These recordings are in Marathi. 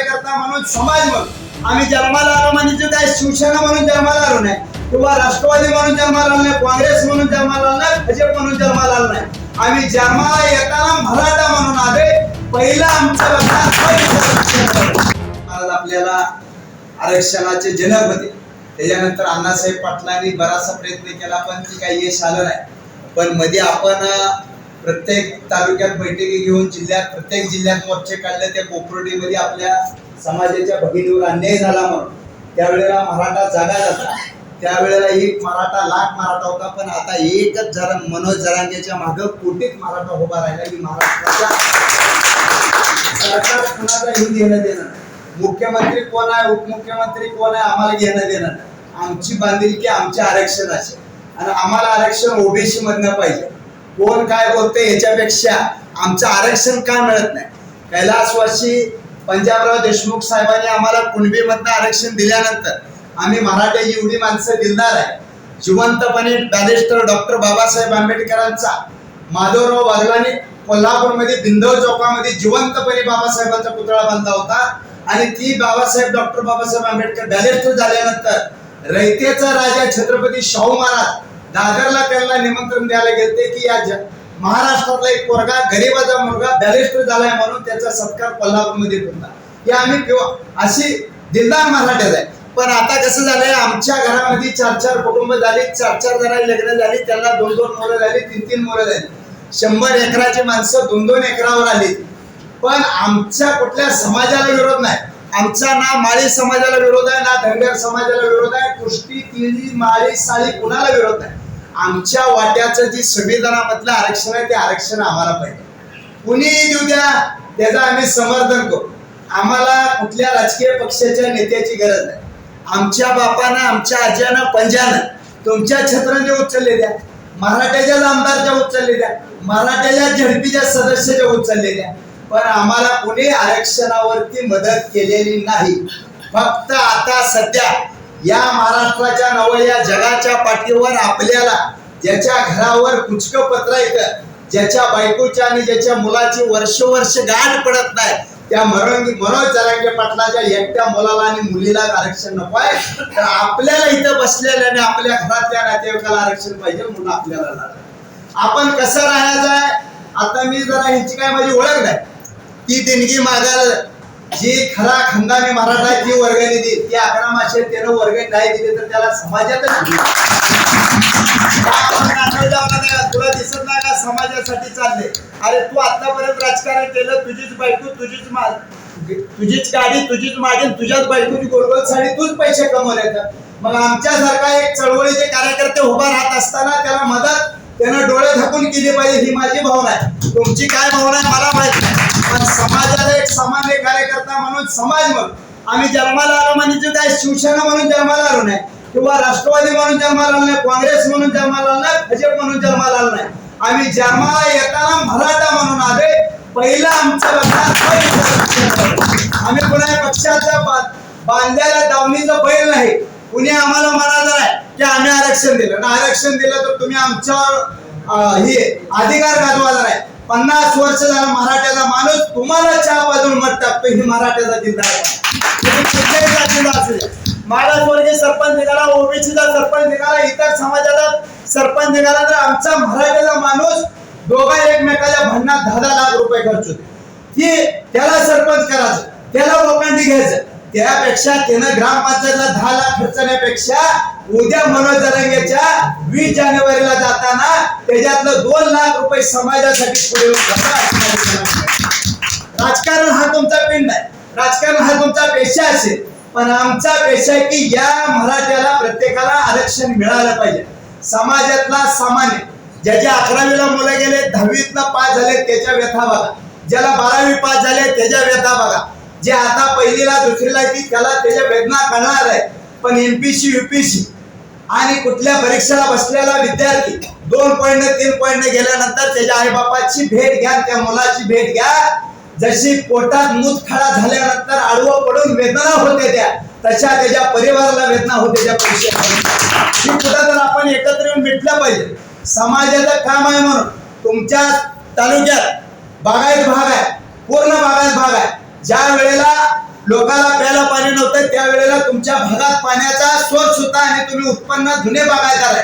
कार्यकर्ता म्हणून समाज म्हणून. आम्ही जन्माला आलो म्हणजे काय शिवसेना म्हणून जन्माला आलो नाही. किंवा राष्ट्रवादी म्हणून जन्माला आलो नाही काँग्रेस म्हणून जन्माला आलो नाही भाजप म्हणून जन्माला आलो नाही. आम्ही जन्माला येताना मराठा म्हणून आले पहिला आमचं आज आपल्याला आरक्षणाचे जनक होते. त्याच्यानंतर अण्णासाहेब पाटलांनी बराचसा प्रयत्न केला पण ती काही यश आलं नाही. पण मध्ये आपण प्रत्येक तालुक्यात बैठकी घेऊन जिल्ह्यात प्रत्येक जिल्ह्यात मोर्चे काढले त्या कोपरोटीमध्ये आपल्या समाजाच्या भगिनीवर अन्याय झाला म्हणून. त्यावेळेला मराठा जागा जाता त्यावेळेला एक मराठा लाख मराठा होता पण आता एकच जरा मनोज जरांगेच्या मागं कोटीत मराठा उभा राहिला की महाराष्ट्राचा सरकार कुणाचाही घेणं देणं मुख्यमंत्री कोण आहे उपमुख्यमंत्री कोण आहे आम्हाला घेणं देणं आमची बांधिलकी आमच्या आरक्षणाची आणि आम्हाला आरक्षण ओबीसी मधनं पाहिजे. कोण काय बोलते याच्यापेक्षा आमचं आरक्षण का मिळत नाही? कैलासवासी पंजाबराव देशमुख साहेबांनी आम्हाला कुणबीमधनं आरक्षण दिल्यानंतर आम्ही मराठी एवढी माणसं दिलदार आहे. जिवंतपणे बॅरिस्टर डॉक्टर बाबासाहेब आंबेडकरांचा माधवराव बागलांनी कोल्हापूरमध्ये बिंदव चौकामध्ये जिवंतपणे बाबासाहेबांचा पुतळा बांधला होता आणि ती बाबासाहेब डॉक्टर बाबासाहेब आंबेडकर बॅरिस्टर झाल्यानंतर रयतेचा राजा छत्रपती शाहू महाराज दादरला त्यांना निमंत्रण द्यायला गेलते की या ज- महाराष्ट्रातला एक पोरगा गरीबाचा मुलगा बॅरिस्टर झालाय म्हणून त्याचा सत्कार कोल्हापूरमध्ये होता. हे आम्ही किंवा अशी दिलदार मराठ्यात आहे. पण आता कसं झालंय आमच्या घरामध्ये चार चार कुटुंब झाली चार चार जणांची लग्न झाली त्यांना दोन दोन मुलं झाली तीन तीन मुलं झाली. शंभर एकराची माणसं दोन दोन एकरावर आली. पण आमच्या कुठल्या समाजाला विरोध नाही. आमचा ना माळी समाजाला विरोध आहे ना धनगर समाजाला विरोध आहे कुष्टी तिळी माळी साळी कुणाला विरोध आहे आमच्या वाट्याचं जे संविधानामधलं आरक्षण आहे ते आरक्षण आम्हाला पाहिजे. कुणीही देऊ द्या त्याचं आम्ही समर्थन करू. आम्हाला कुठल्या राजकीय पक्षाच्या नेत्याची गरज नाही. आमच्या बापानं आमच्या आज्यानं पंजानं तुमच्या छत्रांच्या उचलले द्या. मराठ्याच्या आमदारच्या उचलले द्या. मराठ्याच्या झडपीच्या सदस्याच्या उचलले द्या. पण आम्हाला कुणी आरक्षणावरती मदत केलेली नाही. फक्त आता सध्या या महाराष्ट्राच्या नव या जगाच्या पाठीवर आपल्याला ज्याच्या घरावर कुचक पत्र येतं ज्याच्या बायकोच्या आणि ज्याच्या मुलाची वर्ष वर्ष गाठ पडत नाही त्या मरण मनोज जरांगे पाटलाच्या एकट्या मुलाला आणि मुलीला आरक्षण नको आहे. तर आपल्याला इथं बसलेल्या आणि आपल्या घरातल्या नातेवाईकाला आरक्षण पाहिजे म्हणून आपल्याला आपण कसं राहायचं आहे? आता मी जरा ह्यांची काय माझी ओळख नाही. ती देणगी मागायला जी खरा खंदाने मराठा आहे ती दिली दे ती अकरा मासे त्यानं वर्ग नाही दिले तर त्याला समाजातच तुला दिसत नाही का समाजासाठी चालले? अरे तू आतापर्यंत राजकारण केलं तुझीच बायको तुझीच माल तुझीच गाडी तुझीच मागील तुझ्याच बायकोची गोलगोल साडी तूच पैसे कमवले तर. मग आमच्यासारखा एक चळवळीचे कार्यकर्ते उभा राहत असताना त्याला मदत त्यानं डोळे झाकून केली पाहिजे ही माझी भावना आहे. तुमची काय भावना आहे मला माहीत नाही. पण समाजाला एक सामान्य कार्यकर्ता म्हणून समाज म्हणून आम्ही जन्माला आलो म्हणजे काय शिवसेना म्हणून जन्माला आलो नाही किंवा राष्ट्रवादी म्हणून जन्माला आलो नाही काँग्रेस म्हणून जन्माला आलो नाही भाजप म्हणून जन्माला आलो नाही. आम्ही जन्माला येताना मराठा म्हणून आले पहिला आमचं लग्न आम्ही कुणा पक्षाचा बांधायला दावणीचा बैल नाही. कुणी आम्हाला म्हणालं नाही. की आम्ही आरक्षण दिलं. ना आरक्षण दिलं तर तुम्ही आमच्यावर हे अधिकार गाजवायला नाही पन्नास वर्ष झाला मराठ्याचा माणूस तुम्हाला चहा बाजून मत टाकतो ही मराठ्याचा जिल्हा आहे. तुम्ही सरपंच निघाला ओबीसीचा सरपंच निघाला इतर समाजाचा सरपंच निघाला तर आमचा मराठ्याचा माणूस दोघा एकमेकाच्या भांडणात दहा दहा लाख रुपये खर्च होते की त्याला सरपंच करायचं त्याला लोकांनी घ्यायचं. त्यापेक्षा त्यानं ग्रामपंचायतला दहा लाख खर्चण्यापेक्षा उद्या मनोज जरंगेच्या वीस जानेवारीला जाताना त्याच्यातलं दोन लाख रुपये समाजासाठी पुढे राजकारण हा तुमचा पिंड आहे. राजकारण हा तुमचा पेशा असेल. पण आमचा पेशा आहे की या मराठ्याला प्रत्येकाला आरक्षण मिळालं पाहिजे. समाजातला सामान्य ज्याच्या अकरावीला मुलं गेले दहावीतला पास झाले त्याच्या व्यथा बघा. ज्याला बारावी पास झाले त्याच्या व्यथा बघा. जे आता पहिलीला दुसरीला की त्याला त्याच्या वेदना कळणार आहे. पण एमपीसी युपीसी आणि कुठल्या परीक्षेला बसलेला विद्यार्थी दोन पॉईंट तीन पॉईंट गेल्यानंतर त्याच्या आईबापाची भेट घ्या त्या मुलाची भेट घ्या. जशी पोटात मूत खडा झाल्यानंतर आडवं पडून वेदना होते त्या तशा त्याच्या परिवाराला वेदना होते त्या परीक्षेमध्ये. सुद्धा कुठं तर आपण एकत्र येऊन मिटलं पाहिजे. समाजाचं काम आहे म्हणून तुमच्या तालुक्यात बागायत भाग आहे पूर्ण बागायत भाग आहे. ज्या वेळेला लोकांना प्यायला पाणी नव्हतं त्यावेळेला तुमच्या भागात पाण्याचा स्रोत होता आणि तुम्ही उत्पन्न धुणे बागायदार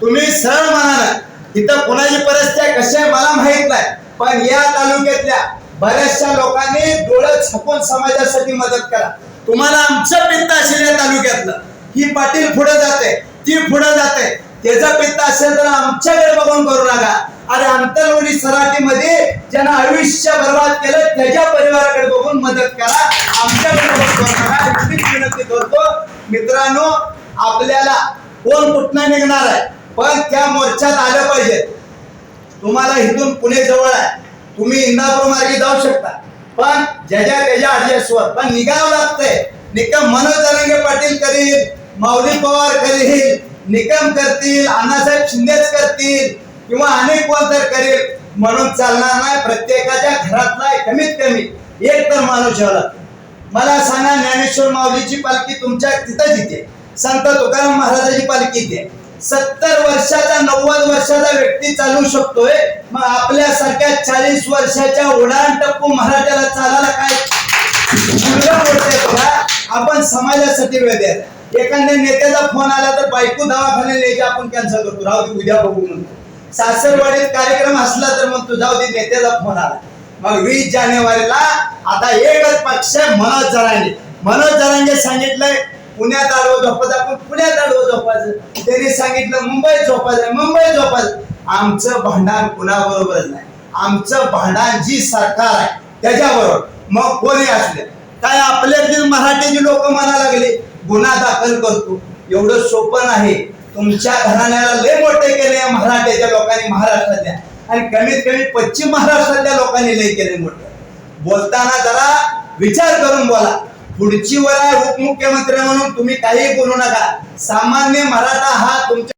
तुम्ही सरळ म्हणाला इथं कोणाची परिस्थिती आहे कशी आहे मला माहीत नाही. पण या तालुक्यातल्या बऱ्याचशा लोकांनी डोळं छपून समाजासाठी मदत करा. तुम्हाला आमचं पित्त असेल या तालुक्यातलं. ही पाटील पुढे जाते ती पुढे जाते. त्याचं पित्त असेल तर आमच्याकडे बघून करू नका. अरे अंतरवली सराटीमध्ये ज्यांना आयुष्य बर्बाद केलं त्याच्या परिवाराकडे बघून मदत करा. आमच्याकडे विनंती करतो. मित्रांनो आपल्याला कोण कुठनं निघणार आहे? पण त्या मोर्चात आलं पाहिजे. तुम्हाला इथून पुणे जवळ आहे. तुम्ही इंदापूर मार्गे जाऊ शकता. पण ज्याच्या त्याच्या ऍडजस्टवर पण निघावं लागतंय. निकम मनोज तरंगे पाटील करील माऊली पवार करील निकम करतील अण्णासाहेब शिंदेच करतील. किंवा अनेक कोण तर करेल म्हणून चालणार नाही प्रत्येकाच्या घरातला कमीत कमी. एक तर माणूस यावा लागतो. मला सांगा ज्ञानेश्वर माऊलीची पालखी तुमच्या तिथंच इथे. संत तुकाराम महाराजाची पालखी इथे. सत्तर वर्षाचा नव्वद वर्षाचा व्यक्ती चालू शकतोय. मग आपल्यासारख्या चाळीस वर्षाच्या उडाण टप्पू महाराजाला चालायला काय? आपण समाजासाठी वेळ द्यायचा. एखाद्या नेत्याचा फोन आला तर बायको दवाखाने यायची आपण कॅन्सल करतो. राहू उद्या बघू म्हणतो सासरवाडीत कार्यक्रम असला तर मग तुझा जाऊ दे नेत्याचा फोन आला. मग वीस जानेवारीला आता एकच पक्ष मनोज जरांगे. मनोज जरांगे सांगितलंय पुण्यात आडवं झोपायचं आपण पुण्यात आडवं झोपायचं. त्यांनी सांगितलं मुंबईत झोपायचं मुंबईत झोपायचं. आमचं भांडण कुणाबरोबर नाही. आमचं भांडण जी सरकार आहे त्याच्याबरोबर. मग कोणी असले? काय आपल्यातील मराठीची लोक म्हणा लागले? गुन्हा दाखल करतो. एवढं सोपं नाही. तुमच्या घराण्याला लय मोठे केले मराठ्याच्या लोकांनी महाराष्ट्रातल्या. आणि कमीत कमी पश्चिम महाराष्ट्रातल्या लोकांनी लय केले मोठं. बोलताना जरा विचार करून बोला. पुढची वेळा उपमुख्यमंत्री म्हणून तुम्ही काही बोलू नका. सामान्य मराठा हा तुमच्या